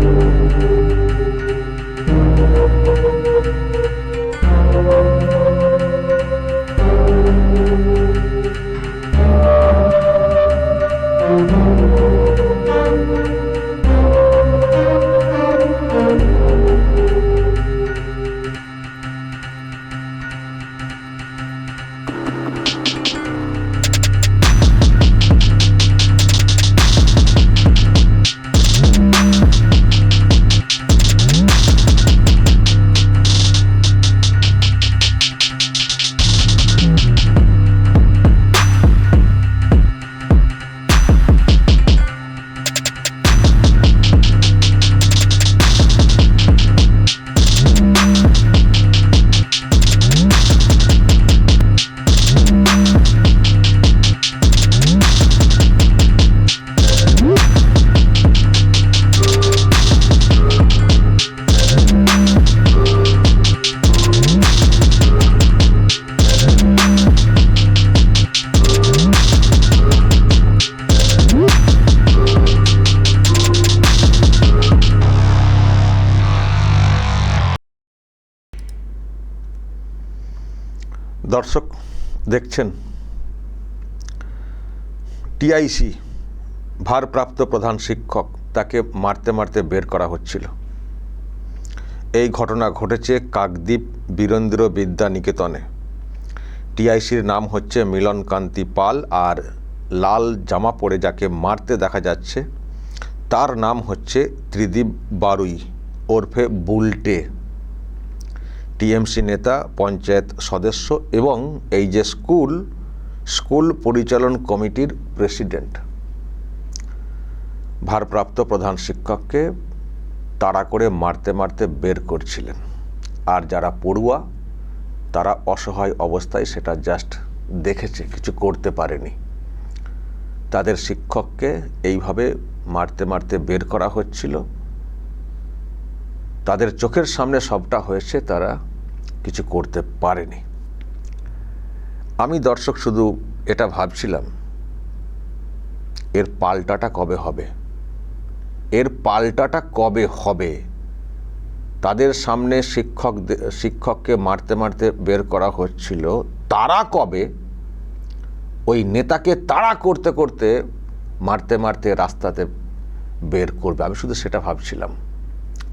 Música দর্শক, দেখছেন? টিআইসি, ভারপ্রাপ্ত প্রধান শিক্ষক, তাকে মারতে মারতে বের করা হচ্ছিল। এই ঘটনা ঘটেছে কাকদ্বীপ বীরেন্দ্র বিদ্যা নিকেতনে। টিআইসির নাম হচ্ছে মিলন কান্তি পাল আর লাল জামা পরে যাকে মারতে দেখা যাচ্ছে, তার নাম হচ্ছে ত্রিদীপ বারুই, ওরফে বুলটে। টিএমসি নেতা, পঞ্চায়েত সদস্য এবং এই যে স্কুল স্কুল পরিচালন কমিটির প্রেসিডেন্ট। ভারপ্রাপ্ত প্রধান শিক্ষককে তাড়া করে মারতে মারতে বের করছিলেন। আর যারা পড়ুয়া, তারা অসহায় অবস্থায় সেটা জাস্ট দেখেছে, কিছু করতে পারেনি। তাদের শিক্ষককে এইভাবে মারতে মারতে বের করা হচ্ছিল। তাদের চোখের সামনে সবটা হয়েছে তারা কিছু করতে পারেনি। আমি দর্শক শুধু এটা ভাবছিলাম, এর পাল্টাটা কবে হবে? এর পাল্টাটা কবে হবে? তাদের সামনে শিক্ষক শিক্ষককে মারতে মারতে বের করা হচ্ছিল তারা কবে? ওই নেতাকে তাড়া করতে করতে মারতে মারতে রাস্তাতে বের করবে। আমি শুধু সেটা ভাবছিলাম।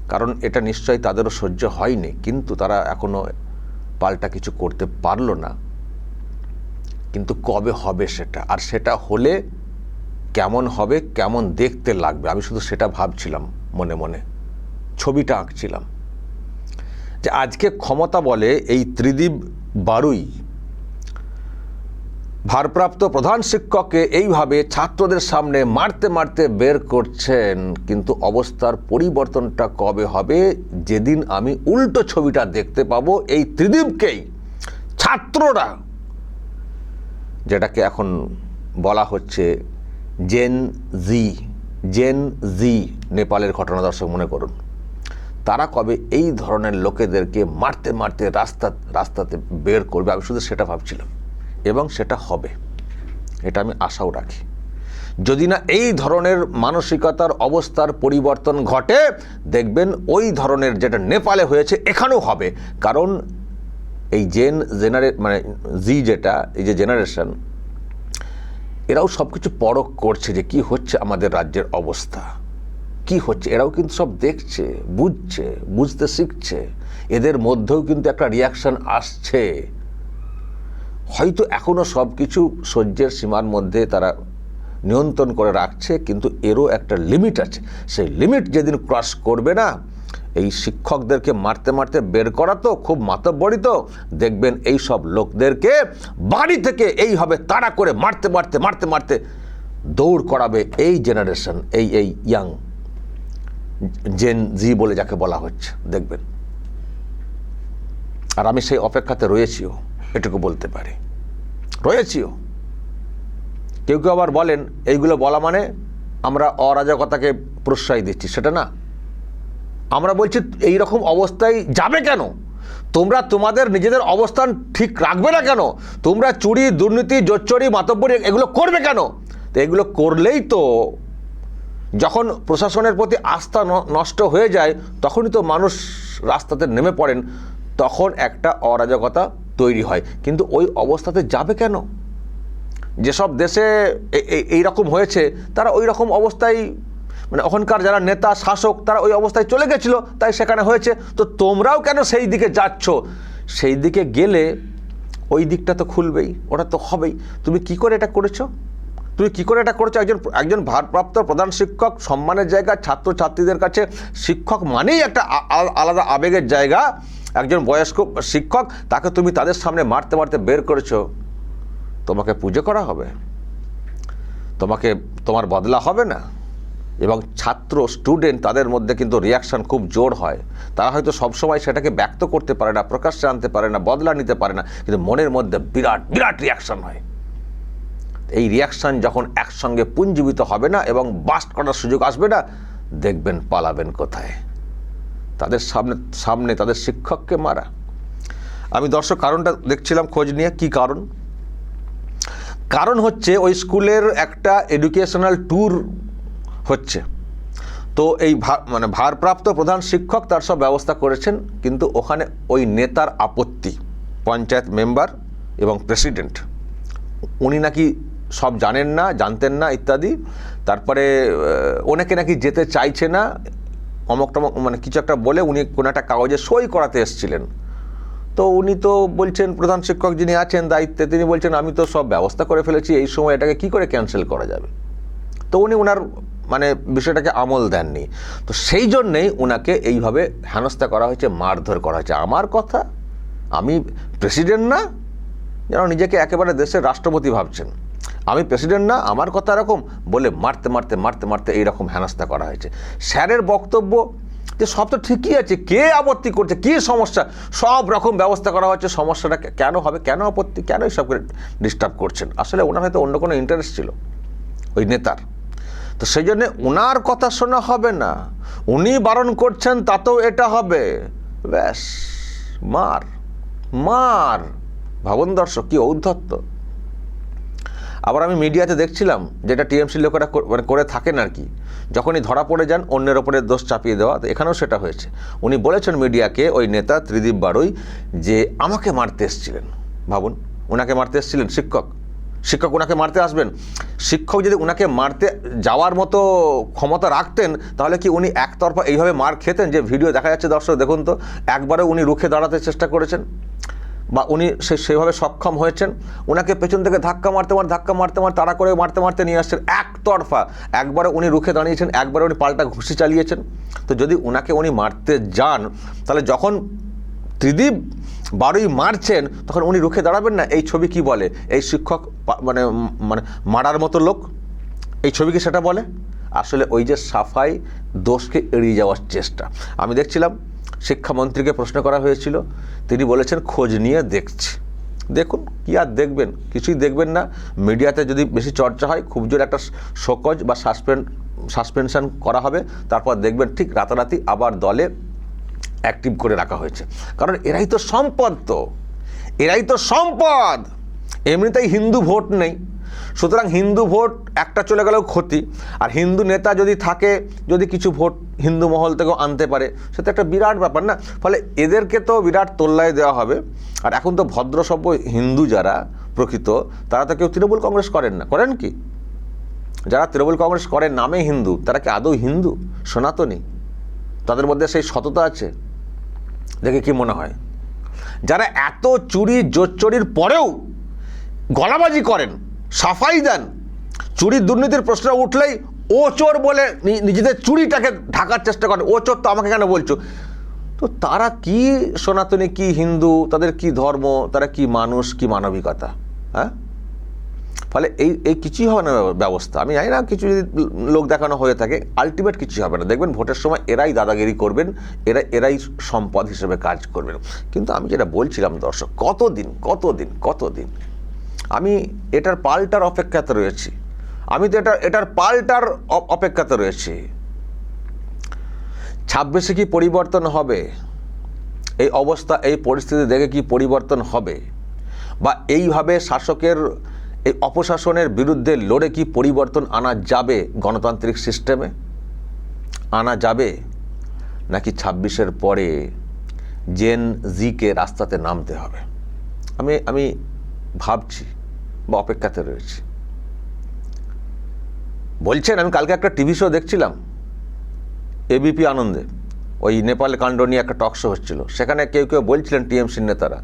কারণ এটা নিশ্চয়ই তাদেরও সহ্য হয়নি, কিন্তু তারা এখনও পাল্টা কিছু করতে পারল না। কিন্তু কবে হবে সেটা? আর সেটা হলে কেমন হবে, কেমন দেখতে লাগবে? আমি শুধু সেটা ভাবছিলাম মনে মনে। ছবিটা আঁকছিলাম। যে আজকে ক্ষমতা বলে এই ত্রিদীপ বারুই ভারপ্রাপ্ত প্রধান শিক্ষককে এইভাবে ছাত্রদের সামনে মারতে মারতে বের করছেন। কিন্তু অবস্থার পরিবর্তনটা কবে হবে? যেদিন আমি উল্টো ছবিটা দেখতে পাবো, এই ত্রিদীপকেই। ছাত্ররা, যেটাকে এখন বলা হচ্ছে জেন জি জেন জি নেপালের ঘটনা দর্শক মনে করুন। তারা কবে এই ধরনের লোকেদেরকে মারতে মারতে রাস্তা, রাস্তাতে বের করবে? আমি শুধু সেটা ভাবছিলাম। এবং সেটা হবে। এটা আমি আশাও রাখি। যদি না এই ধরনের মানসিকতার অবস্থার পরিবর্তন ঘটে, দেখবেন ওই ধরনের যেটা নেপালে হয়েছে, এখানেও হবে। কারণ এই জেন জেনারে মানে জি যেটা, এই যে জেনারেশন, এরাও সব কিছু পরখ করছে যে কি হচ্ছে আমাদের রাজ্যের অবস্থা। কি হচ্ছে? এরাও কিন্তু সব দেখছে, বুঝছে, বুঝতে শিখছে। এদের মধ্যেও কিন্তু একটা রিয়াকশন আসছে। হয়তো এখনও সব কিছু সহ্যের সীমার মধ্যে তারা নিয়ন্ত্রণ করে রাখছে, কিন্তু এরও একটা লিমিট আছে। সেই লিমিট যেদিন ক্রস করবে না, এই শিক্ষকদেরকে মারতে মারতে বের করা তো খুব মাতব্বরী তো দেখবেন এই সব লোকদেরকে বাড়ি থেকে এইভাবে তাড়া করে মারতে মারতে মারতে মারতে দৌড় করাবে এই জেনারেশন এই এই ইয়াং জেন জি বলে যাকে বলা হচ্ছে। দেখবেন। আর আমি সেই অপেক্ষাতে রয়েছিও। এটুকু বলতে পারি। রয়েছিও। কেউ কেউ আবার বলেন, এইগুলো বলা মানে আমরা অরাজকতাকে প্রশ্রয় দিচ্ছি। সেটা না। আমরা বলছি এই রকম অবস্থায় যাবে কেন? তোমরা তোমাদের নিজেদের অবস্থান ঠিক রাখবে না কেন? তোমরা চুরি, দুর্নীতি জোচ্চুরি মাতব্বরি এগুলো করবে কেন? তো এগুলো করলেই তো যখন প্রশাসনের প্রতি আস্থা নষ্ট হয়ে যায়, তখনই তো মানুষ রাস্তাতে নেমে পড়েন। তখন একটা অরাজকতা তৈরি হয়। কিন্তু ওই অবস্থাতে যাবে কেন? যেসব দেশে এই রকম হয়েছে, তারা ওই রকম অবস্থায় মানে ওখানকার যারা নেতা, শাসক, তারা ওই অবস্থায় চলে গেছিল, তাই সেখানে হয়েছে। তো তোমরাও কেন সেই দিকে যাচ্ছ? সেই দিকে গেলে ওই দিকটা তো খুলবেই, ওটা তো হবেই। তুমি কি করে এটা করেছ? তুমি কি করে এটা করেছ? একজন একজন ভারপ্রাপ্ত প্রধান শিক্ষক, সম্মানের জায়গা, ছাত্রছাত্রীদের কাছে শিক্ষক মানেই একটা আলাদা আবেগের জায়গা। একজন বয়স্ক শিক্ষক, তাকে তুমি তাদের সামনে মারতে মারতে বের করেছ, তোমাকে পুজো করা হবে। তোমাকে, তোমার বদলা হবে না। এবং ছাত্র স্টুডেন্ট তাদের মধ্যে কিন্তু রিয়াকশান খুব জোর হয়। তারা হয়তো সবসময় সেটাকে ব্যক্ত করতে পারে না, প্রকাশ্যে আনতে পারে না, বদলা নিতে পারে না, কিন্তু মনের মধ্যে বিরাট বিরাট রিয়াকশান হয়। এই রিয়াকশান যখন একসঙ্গে পুঞ্জীবিত হবে না এবং বাস্ট করার সুযোগ আসবে না, দেখবেন পালাবেন কোথায়। তাদের সামনে সামনে তাদের শিক্ষককে মারা। আমি দর্শক, কারণটা দেখছিলাম, খোঁজ নিয়ে, কি কারণ? কারণ হচ্ছে, ওই স্কুলের একটা এডুকেশনাল ট্যুর হচ্ছে। তো এই মানে ভারপ্রাপ্ত প্রধান শিক্ষক তার সব ব্যবস্থা করেছেন, কিন্তু ওখানে ওই নেতার আপত্তি, পঞ্চায়েত মেম্বার এবং প্রেসিডেন্ট উনি নাকি সব জানেন না, জানতেন না, ইত্যাদি। তারপরে অনেকে নাকি যেতে চাইছে না অমক টমক মানে কিছু একটা বলে উনি কোনো একটা কাগজে সই করাতে এসেছিলেন। তো উনি তো বলছেন, প্রধান শিক্ষক যিনি আছেন দায়িত্বে, তিনি বলছেন, আমি তো সব ব্যবস্থা করে ফেলেছি, এই সময় এটাকে কি করে ক্যান্সেল করা যাবে? তো উনি ওনার মানে বিষয়টাকে আমল দেননি। তো সেই জন্যেই ওনাকে এইভাবে হেনস্থা করা হয়েছে, মারধর করা হয়েছে। আমার কথা, আমি প্রেসিডেন্ট না, যেন নিজেকে একেবারে দেশের রাষ্ট্রপতি ভাবছেন। আমি প্রেসিডেন্ট না, আমার কথা এরকম বলে মারতে মারতে মারতে মারতে এইরকম হেনস্থা করা হয়েছে। স্যারের বক্তব্য যে সব তো ঠিকই আছে, কে আপত্তি করছে, কী সমস্যা? সব রকম ব্যবস্থা করা হচ্ছে সমস্যাটা কেন হবে, কেন আপত্তি, কেন এইসবকে ডিস্টার্ব করছেন? আসলে ওনার হয়তো অন্য কোনো ইন্টারেস্ট ছিল, ওই নেতার। তো সেই জন্যে ওনার কথা শোনা হবে না। উনি বারণ করছেন, তাতেও এটা হবে। ব্যাস, মার মার। ভাবন দর্শক, কি ঔদ্ধত্য। আবার আমি মিডিয়াতে দেখছিলাম যেটা টিএমসি লোকেরা মানে করে থাকেন আর কি। যখনই ধরা পড়ে যান, অন্যের ওপরে দোষ চাপিয়ে দেওয়া, তো এখানেও সেটা হয়েছে। উনি বলেছেন মিডিয়াকে, ওই নেতা ত্রিদীপ বারুই, যে আমাকে মারতে এসেছিলেন। ভাবুন ওনাকে মারতে এসেছিলেন শিক্ষক। শিক্ষক ওনাকে মারতে আসবেন। শিক্ষক যদি ওনাকে মারতে যাওয়ার মতো ক্ষমতা রাখতেন, তাহলে কি উনি একতরফা এইভাবে মার খেতেন যে ভিডিও দেখা যাচ্ছে দর্শক, দেখুন তো একবারে উনি রুখে দাঁড়াতে চেষ্টা করেছেন? বা উনি সে সেভাবে সক্ষম হয়েছেন ওনাকে পেছন থেকে ধাক্কা মারতে মারতে, ধাক্কা মারতে মারতে, তাড়া করে মারতে মারতে নিয়ে আসছেন একতরফা। একবারে উনি রুখে দাঁড়িয়েছেন, একবারে উনি পাল্টা ঘুষি চালিয়েছেন। তো যদি ওনাকে উনি মারতে যান, তাহলে যখন ত্রিদীপ বারোই মারছেন, তখন উনি রুখে দাঁড়াবেন না? এই ছবি কি বলে? এই শিক্ষক মানে মানে মারার মতো লোক? এই ছবি কি সেটা বলে? আসলে ওই যে সাফাই দোষকে এড়িয়ে যাওয়ার চেষ্টা। আমি দেখছিলাম শিক্ষামন্ত্রীকে প্রশ্ন করা হয়েছিল। তিনি বলেছেন, খোঁজ নিয়ে দেখছি। দেখুন, কি আর দেখবেন? কিছুই দেখবেন না। মিডিয়াতে যদি বেশি চর্চা হয়, খুব জোর একটা শোকজ বা সাসপেন্ড সাসপেনশন করা হবে। তারপর দেখবেন ঠিক রাতারাতি আবার দলে অ্যাক্টিভ করে রাখা হয়েছে। কারণ এরাই তো সম্পদ তো। এরাই তো সম্পদ। এমনিতেই হিন্দু ভোট নেই। সুতরাং হিন্দু ভোট একটা চলে গেলেও ক্ষতি। আর হিন্দু নেতা যদি থাকে, যদি কিছু ভোট হিন্দু মহল থেকেও আনতে পারে সেটা একটা বিরাট ব্যাপার না? ফলে এদেরকে তো বিরাট তোল্লায় দেওয়া হবে। আর এখন তো ভদ্রসভ্য হিন্দু যারা প্রকৃত, তারা তো কেউ তৃণমূল কংগ্রেস করেন না। করেন কি? যারা তৃণমূল কংগ্রেস করে নামে হিন্দু, তারা কি আদৌ হিন্দু? সনাতনী? তাদের মধ্যে সেই সততা আছে? দেখে কি মনে হয়? যারা এত চুরি জোচ্চুরির পরেও গলাবাজি করেন সাফাই দেন। চুরির দুর্নীতির প্রশ্ন উঠলেই ও চোর বলে নিজেদের চুরিটাকে ঢাকার চেষ্টা করেন। ও চোর তো আমাকে কেন বলছো? তো তারা কি সনাতনী, কি হিন্দু, তাদের কি ধর্ম, তারা কি মানুষ, কি মানবিকতা? হ্যাঁ? ফলে এই এই কিছুই হবে না ব্যবস্থা। আমি জানি না, কিছু যদি লোক দেখানো হয়ে থাকে আলটিমেট কিছুই হবে না। দেখবেন ভোটের সময় এরাই দাদাগিরি করবেন, এরা, এরাই সম্পদ হিসেবে কাজ করবেন। কিন্তু আমি যেটা বলছিলাম দর্শক, কতদিন কতদিন কতদিন আমি এটার পাল্টার অপেক্ষাতে রয়েছি। আমি তো এটা এটার পাল্টার অপেক্ষাতে রয়েছি। ছাব্বিশে কি পরিবর্তন হবে? এই অবস্থা, এই পরিস্থিতি দেখে কি পরিবর্তন হবে? বা এইভাবে শাসকের, এই অপশাসনের বিরুদ্ধে লড়ে কি পরিবর্তন আনা যাবে গণতান্ত্রিক সিস্টেমে? আনা যাবে? নাকি ছাব্বিশের পরে জেন জিকে রাস্তাতে নামতে হবে? আমি আমি ভাবছি। বা অপেক্ষাতে রয়েছি। বলছেন, আমি কালকে একটা টিভি শো দেখছিলাম, এবিপি আনন্দে। ওই নেপাল কাণ্ড নিয়ে একটা টক শো হচ্ছিল। সেখানে কেউ কেউ বলছিলেন টিএমসির নেতারা,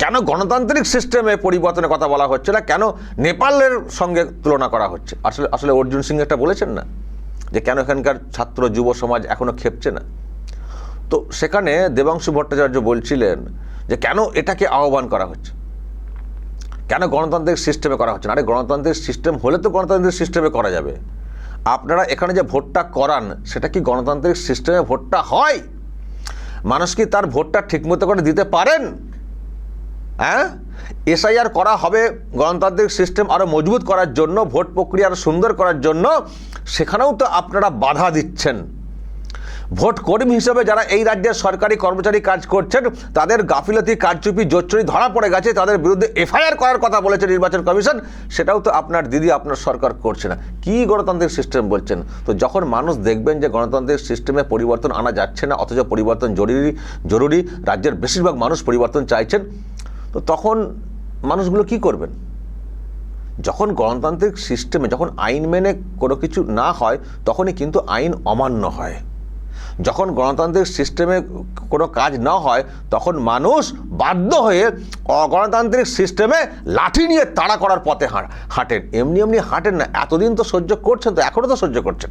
কেন গণতান্ত্রিক সিস্টেমে পরিবর্তনের কথা বলা হচ্ছে না? কেন নেপালের সঙ্গে তুলনা করা হচ্ছে? আসলে আসলে অর্জুন সিং একটা বলেছেন না, যে কেন এখানকার ছাত্র যুব সমাজ এখনও খেপছে না? তো সেখানে দেবাংশু ভট্টাচার্য বলছিলেন যে, কেন এটাকে আহ্বান করা হচ্ছে? কেন গণতান্ত্রিক সিস্টেমে করা হচ্ছে না? আরে গণতান্ত্রিক সিস্টেম হলে তো গণতান্ত্রিক সিস্টেমে করা যাবে। আপনারা এখানে যে ভোটটা করান, সেটা কি গণতান্ত্রিক সিস্টেমে ভোটটা হয়? মানুষ কি তার ভোটটা ঠিকমতো করে দিতে পারেন? হ্যাঁ? এসআইআর করা হবে গণতান্ত্রিক সিস্টেম আরও মজবুত করার জন্য, ভোট প্রক্রিয়া আরও সুন্দর করার জন্য, সেখানেও তো আপনারা বাধা দিচ্ছেন। ভোট কর্মী হিসেবে যারা এই রাজ্যের সরকারি কর্মচারী কাজ করছেন, তাদের গাফিলতি, কারচুপি জোচ্চুরি ধরা পড়ে গেছে, তাদের বিরুদ্ধে এফআইআর করার কথা বলেছে নির্বাচন কমিশন। সেটাও তো আপনার দিদি, আপনার সরকার করছে না। কি গণতান্ত্রিক সিস্টেম বলছেন? তো যখন মানুষ দেখবেন যে গণতান্ত্রিক সিস্টেমে পরিবর্তন আনা যাচ্ছে না, অথচ পরিবর্তন জরুরি জরুরি, রাজ্যের বেশিরভাগ মানুষ পরিবর্তন চাইছেন, তো তখন মানুষগুলো কি করবেন? যখন গণতান্ত্রিক সিস্টেমে যখন আইন মেনে কোনো কিছু না হয়, তখনই কিন্তু আইন অমান্য হয়। যখন গণতান্ত্রিক সিস্টেমে কোনো কাজ না হয়, তখন মানুষ বাধ্য হয়ে অগণতান্ত্রিক সিস্টেমে লাঠি নিয়ে তাড়া করার পথে হাঁটেন। এমনি এমনি হাঁটেন না। এতদিন তো সহ্য করছেন তো, এখনও তো সহ্য করছেন।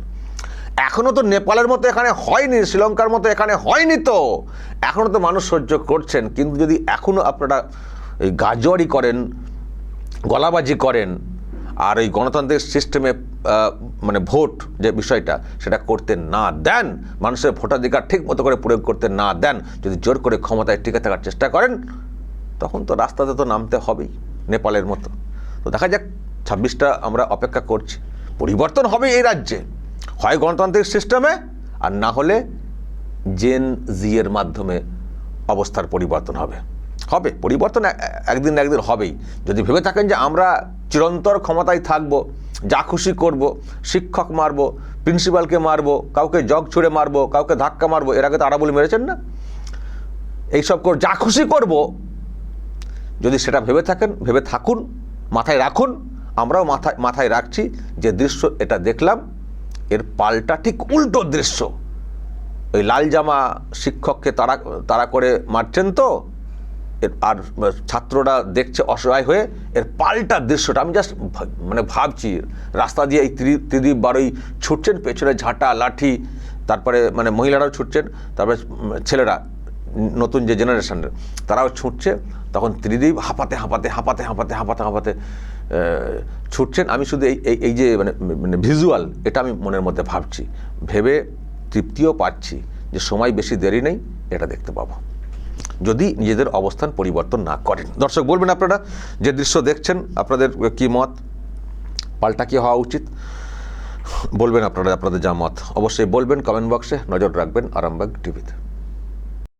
এখনও তো নেপালের মতো এখানে হয়নি, শ্রীলঙ্কার মতো এখানে হয়নি তো। এখনও তো মানুষ সহ্য করছেন। কিন্তু যদি এখনও আপনারা গাজোয়ারি করেন, গলাবাজি করেন আর এই গণতান্ত্রিক সিস্টেমে মানে ভোট যে বিষয়টা, সেটা করতে না দেন, মানুষের ভোটাধিকার ঠিক মতো করে প্রয়োগ করতে না দেন, যদি জোর করে ক্ষমতায় টিকে থাকার চেষ্টা করেন, তখন তো রাস্তাতে তো নামতে হবেই, নেপালের মতো। তো দেখা যাক, ছাব্বিশটা আমরা অপেক্ষা করছি। পরিবর্তন হবে এই রাজ্যে। হয় গণতান্ত্রিক সিস্টেমে আর না হলে জেন জিয়ের মাধ্যমে অবস্থার পরিবর্তন হবে। হবে, পরিবর্তন একদিন একদিন হবেই। যদি ভেবে থাকেন যে আমরা চিরন্তর ক্ষমতায় থাকব, যা খুশি করব, শিক্ষক মারব, প্রিন্সিপালকে মারব, কাউকে জগ ছুঁড়ে মারব, কাউকে ধাক্কা মারবো, এর আগে তো আরাবুল মেরেছেন না? এইসব কর, যা খুশি করব, যদি সেটা ভেবে থাকেন, ভেবে থাকুন, মাথায় রাখুন, আমরাও মাথায় মাথায় রাখছি যে দৃশ্য এটা দেখলাম, এর পাল্টা ঠিক উল্টো দৃশ্য। ওই লাল জামা শিক্ষককে তারা তারা করে মারছেন তো আর ছাত্ররা দেখছে অসহায় হয়ে এর পাল্টা দৃশ্যটা, আমি জাস্ট মানে ভাবছি, রাস্তা দিয়ে এই ত্রি, ত্রিদীপ বারোই ছুটছেন, পেছনে ঝাঁটা, লাঠি, তারপরে মানে মহিলারাও ছুটছেন, তারপরে ছেলেরা, নতুন যে জেনারেশনের তারাও ছুটছে, তখন ত্রিদীপ হাঁপাতে হাঁপাতে হাঁপাতে হাঁপাতে হাঁপাতে হাঁপাতে ছুটছেন। আমি শুধু এই, এই- এই যে মানে মানে ভিজুয়াল এটা আমি মনের মধ্যে ভাবছি। ভেবে তৃপ্তিও পাচ্ছি যে সময় বেশি দেরি নেই, এটা দেখতে পাবো। যদি নিজেদের অবস্থান পরিবর্তন না করেন। দর্শক, বলবেন আপনারা যে দৃশ্য দেখছেন, আপনাদের কী মত? পাল্টা কি হওয়া উচিত? বলবেন আপনারা, আপনাদের যা মত। অবশ্যই বলবেন, কমেন্ট বক্সে নজর রাখবেন আরামবাগ টিভিতে।